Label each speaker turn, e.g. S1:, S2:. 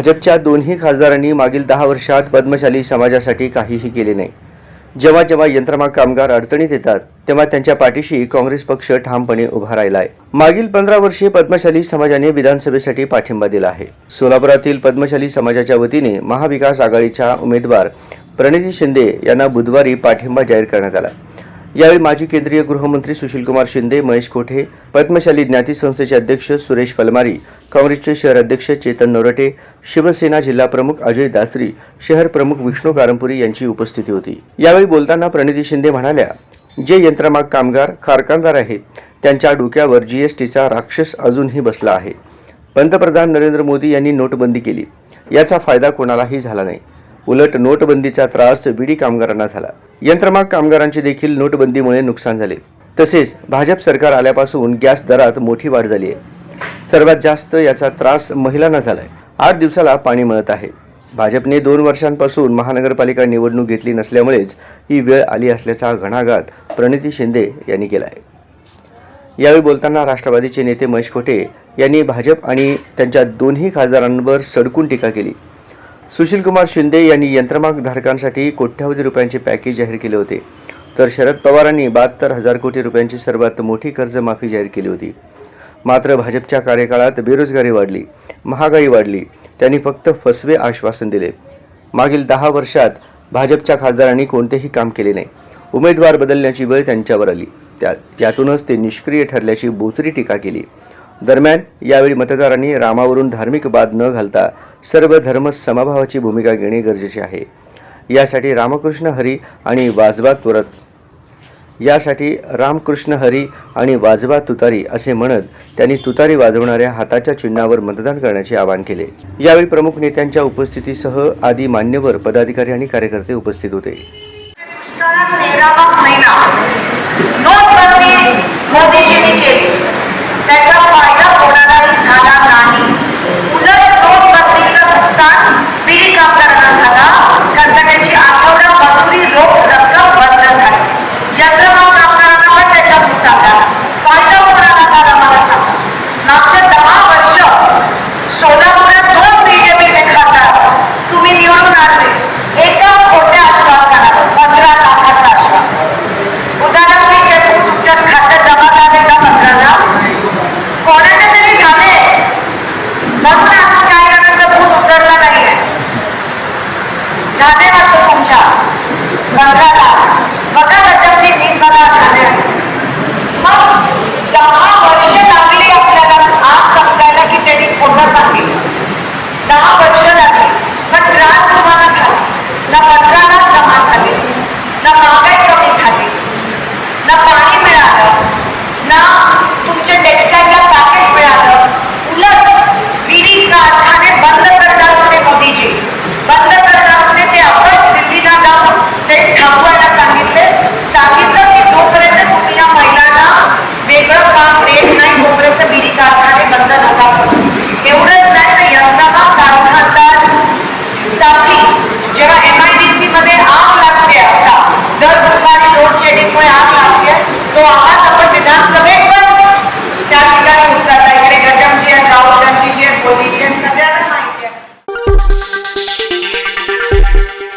S1: भाजपच्या दोन्ही खासदारांनी मागील दहा वर्षात पद्मशाली समाजासाठी काहीही केले नाही. जेव्हा जेव्हा यंत्रमाग कामगार अडचणीत येतात तेव्हा त्यांच्या पाठीशी काँग्रेस पक्ष ठामपणे उभा राहिला आहे मागील पंधरा वर्षे पद्मशाली समाजाने विधानसभेसाठी पाठिंबा दिला आहे. सोलापुरातील पद्मशाली समाजाच्या वतीने महाविकास आघाडीच्या उमेदवार प्रणिती शिंदे यांना बुधवारी पाठिंबा जाहीर करण्यात आला. यावेळी माजी केंद्रीय गृहमंत्री सुशीलकुमार शिंदे महेश कोठे पद्मशाली ज्ञाती संस्थेचे अध्यक्ष सुरेश पलमारी काँग्रेसचे शहर अध्यक्ष चेतन नोरटे शिवसेना जिल्हा प्रमुख अजय दासरी शहर प्रमुख विष्णू कारंपुरी यांची उपस्थिती होती. यावेळी बोलताना प्रणिती शिंदे म्हणाल्या जे यंत्रमाग कामगार कारखानदार आहेत त्यांच्या डोक्यावर जीएसटीचा राक्षस अजूनही बसला आहे. पंतप्रधान नरेंद्र मोदी यांनी नोटबंदी केली. याचा फायदा कोणालाही झाला नाही. उलट नोटबंदीचा त्रास बीडी कामगारांना झाला. यंत्रमाग कामगारांचे देखील नोटबंदीमुळे नुकसान झाले. तसेच भाजप सरकार आल्यापासून गॅस दरात मोठी वाढ झाली आहे. सर्वात जास्त याचा त्रास महिलांना झालाय. आठ दिवसाला पाणी मिळत आहे. भाजपने दोन वर्षांपासून महानगरपालिका निवडणूक घेतली नसल्यामुळेच ही वेळ आली असल्याचा घणाघात प्रणिती शिंदे यांनी केला आहे यावेळी बोलताना राष्ट्रवादीचे नेते महेश खोटे यांनी भाजप आणि त्यांच्या दोन्ही खासदारांवर सडकून टीका केली. सुशीलकुमार शिंदे यांनी यंत्रमाग धारकांसाठी कोट्यावधी रुपयांचे पॅकेज जाहीर केले होते. तर शरद पवारांनी बहात्तर हजार कोटी रुपयांची सर्वात मोठी कर्जमाफी जाहीर केली होती. मात्र भाजपच्या कार्यकाळात बेरोजगारी वाढली महागाई वाढली त्यांनी फक्त फसवे आश्वासन दिले. मागील दहा वर्षात भाजपच्या खासदारांनी कोणतेही काम केले नाही. उमेदवार बदलण्याची वेळ त्यांच्यावर आली. त्या यातूनच ते निष्क्रिय ठरल्याची बोचरी टीका केली. दरम्यान यावेळी मतदारांनी रामावरून धार्मिक बाद न घालता सर्व धर्म समभावाची भूमिका घेणे गरजेचे आहे. यासाठी रामकृष्ण हरी आणि वाजवा तुरत. यासाठी रामकृष्ण हरी आणि वाजवा तुतारी असे म्हणत त्यांनी तुतारी वाजवणाऱ्या हाताच्या चिन्हावर मतदान करण्याचे आवाहन केले. यावेळी प्रमुख नेत्यांच्या उपस्थितीसह आदी मान्यवर पदाधिकारी आणि कार्यकर्ते उपस्थित होते.
S2: मोदीजी तेरावा महिना नोटबंदी मोदीजींनी केली त्याचा फायदा कोणालाही झाला नाही उलट नोटबंदीचं नुकसान बिडी कामगारांना झाला कारण त्याची आठवडा मजुरी रोख रक्कम बंद झाली यंत्रमाग कामगारांना पण त्याचा नुकसान झाला फायदा कोणाला झाला मला सांगा मागच्या दहा वर्ष सोलापुरात दोन बीजेपीचे खासदार तुम्ही निवडून आणले एका खोट्या आश्वासनावर पंधरा लाखाचं आश्वासन उदाहरणार्थ चेक तुमच्या खात्यात जमा झाले का पंधरा लाख कोणाचे तरी झाले म्हणून आता काय करायचं भूत उतरलं नाहीये झाले वाटतो तुमच्या. पंधरा लाख बघा त्याच्यातली नीट बघा झाले. मग दहा वर्ष लागली आपल्याला आज समजायला की त्यांनी खोटं सांगितलं दहा वर्ष लागली. पण त्रास तुम्हाला झाला. ना पत्राला जमा झाले. ना मागे